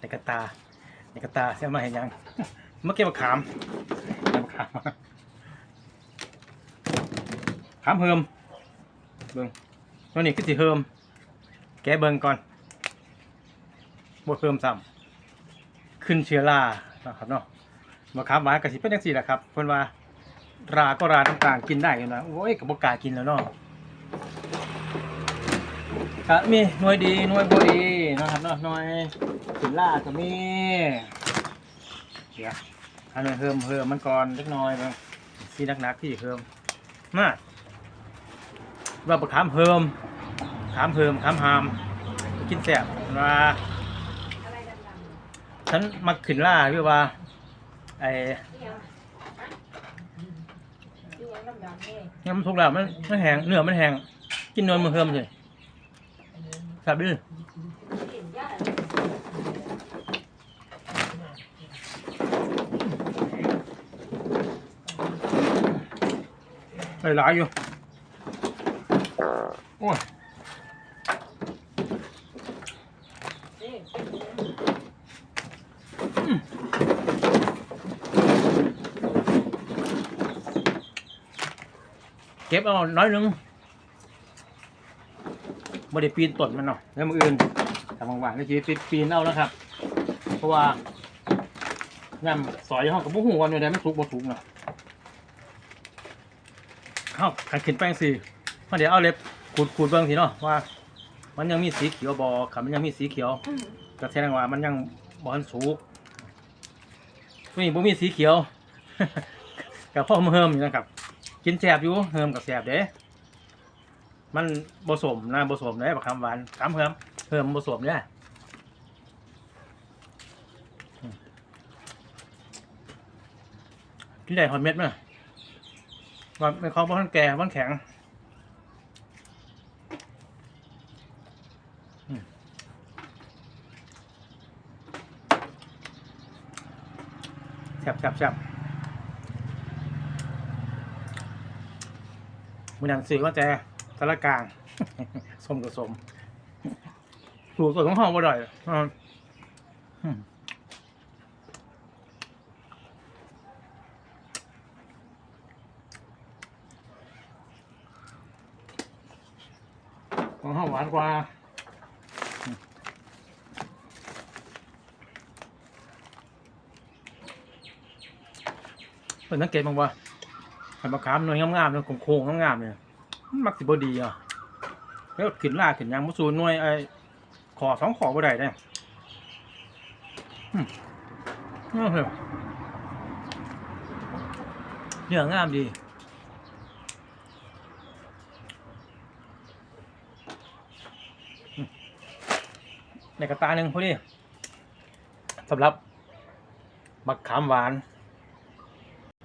ในกระตาในกระตาเสียมาเห็นยังเมื่อกี้มาขามมาขามมาขามเฮิมเบิ่งตัวนี้คือสิเฮิมแกเบิ่งก่อนบดเฮิมซ้ำขึ้นเชื้อรานะครับเนาะมาขามหวานกะสิเป็นจังซี่แหละครับเพิ่นว่าราก็ราต่างๆกินได้อยู่นะโอ้ยกับบกากินแล้วเนาะ ครับมีหน่วยดีหน่วยบดีนะครับเนาะหน่วยสินล่าก็มีเดี๋ยวอันนี้เฮิมเฮิมมันก่อนเล็กน้อยเบางสีนักๆที่เฮิมมาว่าประคามเฮิมขามเฮิมขามหามกินแซ่บว่าอะไรดำฉันมักขึ้นล่าหรือว่าไอ้ๆนี่ยังนี่ยังดำๆนี่เนี่ยมันสุกแล้วมันมันแห้งเนื้อมันแห้งกินนวลมือเฮิมเลย แซ่บดื้อกินยา หลายๆอยู่ โอ้ย นี่ เก็ ไม่ได้ปีนต้นมันเนาะแล้วมืออื่นทำว่างๆก็จะปีนปีนเอาแล้วครับ เพราะว่าย่ำสอยห้องกับบุ้งหัวเนี่ยได้มันสุกบ่สุกเนาะเข้าขันขึ้นแป้งสิมาเดี๋ยวเอาเล็บขูดขูดเบิ่งทีเนาะว่า มันยังมีสีเขียวบอขับมันยังมีสีเขียวก็แสดงว่ามันยังบอลสูงตัวนี้บ่มีสีเขียวกับพ่อมาเฮิมอยู่นะครับ กินแสบอยู่เฮิมกับแสบเด้ มันผสมนะผสมเด้บักคำหวานคำเฮิมเฮิมผสมเด้อืมกินได้หอยเม็ดมั้ยว่าไม่เขาบ้านแก่บ้านแข็งแซ่บแซ่บแซ่บมือนังสื่อว่าแต่ ตะละกลาง สมกับสมสูตรสดของห้องบ่ได้อ่าอืมของห้องหวานกว่าเป็นสังเกตบ้างว่าไข่มะขามหน่วยงามๆเนี่ยโค้งๆงามๆเนี่ย มักสิบดีอะแล้วขึ้นล่าขึ้นยางมุสูน่วยไอ้ขอสองขอบ่ได้เนี่ยอืมเอาเถอะเนื้องามดีในกระตาหนึ่งพอดีสำหรับมะขามหวาน